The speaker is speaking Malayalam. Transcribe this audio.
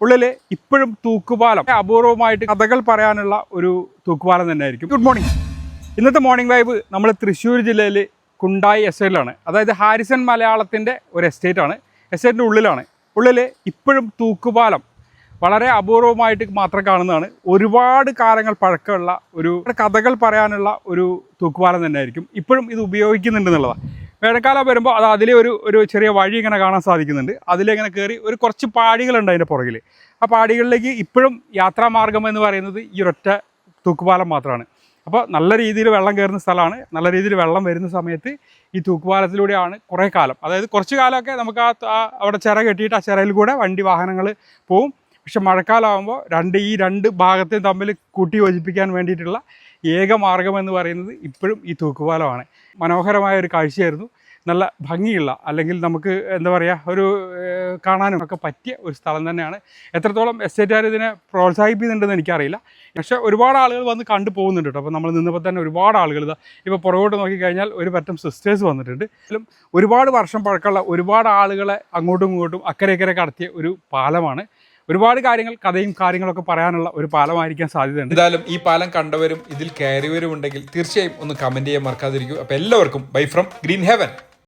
ഉള്ളിൽ ഇപ്പോഴും തൂക്കുപാലം. അപൂർവമായിട്ട് കഥകൾ പറയാനുള്ള ഒരു തൂക്കുപാലം തന്നെ ആയിരിക്കും ഗുഡ് മോർണിംഗ് ഇന്നത്തെ മോർണിംഗ് വൈബ് നമ്മൾ തൃശ്ശൂർ ജില്ലയിൽ കുണ്ടായി എസ്റ്റേറ്റിലാണ് അതായത് ഹാരിസൺ മലയാളത്തിന്റെ ഒരു എസ്റ്റേറ്റാണ് എസ്റ്റേറ്റിന്റെ ഉള്ളിലാണ്. ഉള്ളിൽ ഇപ്പോഴും തൂക്കുപാലം വളരെ അപൂർവമായിട്ട് മാത്രം കാണുന്നതാണ്. ഒരുപാട് കാലങ്ങൾ പഴക്കമുള്ള ഒരു കഥകൾ പറയാനുള്ള ഒരു തൂക്കുപാലം തന്നെ ആയിരിക്കും ഇപ്പോഴും ഇത് ഉപയോഗിക്കുന്നുണ്ടെന്നുള്ളതാണ് വേനൽക്കാലം വരുമ്പോൾ അത് അതിലെ ഒരു ഒരു ചെറിയ വഴി ഇങ്ങനെ കാണാൻ സാധിക്കുന്നുണ്ട്. അതിലിങ്ങനെ കയറി ഒരു കുറച്ച് പാടികളുണ്ട് അതിന്റെ പുറകിൽ ആ പാടികളിലേക്ക് ഇപ്പോഴും യാത്രാമാർഗം എന്ന് പറയുന്നത് ഈ ഒരൊറ്റ തൂക്കുപാലം മാത്രമാണ് അപ്പോൾ നല്ല രീതിയിൽ വെള്ളം കയറുന്ന സ്ഥലമാണ്. നല്ല രീതിയിൽ വെള്ളം വരുന്ന സമയത്ത് ഈ തൂക്കുപാലത്തിലൂടെയാണ് കുറേ കാലം. അതായത് കുറച്ച് കാലമൊക്കെ നമുക്ക് ആ അവിടെ ചിറ കെട്ടിയിട്ട് ആ ചിറയിൽ കൂടെ വണ്ടി വാഹനങ്ങൾ പോവും. പക്ഷെ മഴക്കാലമാകുമ്പോൾ രണ്ട് ഈ രണ്ട് ഭാഗത്തെയും തമ്മിൽ കൂട്ടി യോജിപ്പിക്കാൻ വേണ്ടിയിട്ടുള്ള ഏക മാർഗം എന്ന് പറയുന്നത് ഇപ്പോഴും ഈ തൂക്കുപാലമാണ്. മനോഹരമായ ഒരു കാഴ്ചയായിരുന്നു. നല്ല ഭംഗിയുള്ള അല്ലെങ്കിൽ നമുക്ക് എന്താ പറയുക ഒരു കാണാനും ഒക്കെ പറ്റിയ ഒരു സ്ഥലം തന്നെയാണ്. എത്രത്തോളം എസ്റ്റേറ്റുകാർ ഇതിനെ പ്രോത്സാഹിപ്പിക്കുന്നുണ്ടെന്ന് എനിക്കറിയില്ല. പക്ഷേ ഒരുപാട് ആളുകൾ വന്ന് കണ്ടു പോകുന്നുണ്ട് കേട്ടോ. അപ്പോൾ നമ്മൾ നിന്നപ്പോൾ തന്നെ ഒരുപാട് ആളുകൾ ഇതാ ഇപ്പോൾ പുറകോട്ട് നോക്കിക്കഴിഞ്ഞാൽ ഒരു പറ്റം സിസ്റ്റേഴ്സ് വന്നിട്ടുണ്ട്. എങ്കിലും ഒരുപാട് വർഷം പഴക്കമുള്ള ഒരുപാട് ആളുകളെ അങ്ങോട്ടും ഇങ്ങോട്ടും അക്കരെ ഇക്കരെ കടത്തിയ ഒരു പാലമാണ്. ഒരുപാട് കാര്യങ്ങൾ കഥയും കാര്യങ്ങളൊക്കെ പറയാനുള്ള ഒരു പാലമായിരിക്കാൻ സാധ്യതയുണ്ട്. എന്തായാലും ഈ പാലം കണ്ടവരും ഇതിൽ കയറിയവരും ഉണ്ടെങ്കിൽ തീർച്ചയായും ഒന്ന് കമന്റ് ചെയ്യാൻ മറക്കാതിരിക്കും. അപ്പൊ എല്ലാവർക്കും ബൈ ഫ്രം ഗ്രീൻ ഹെവൻ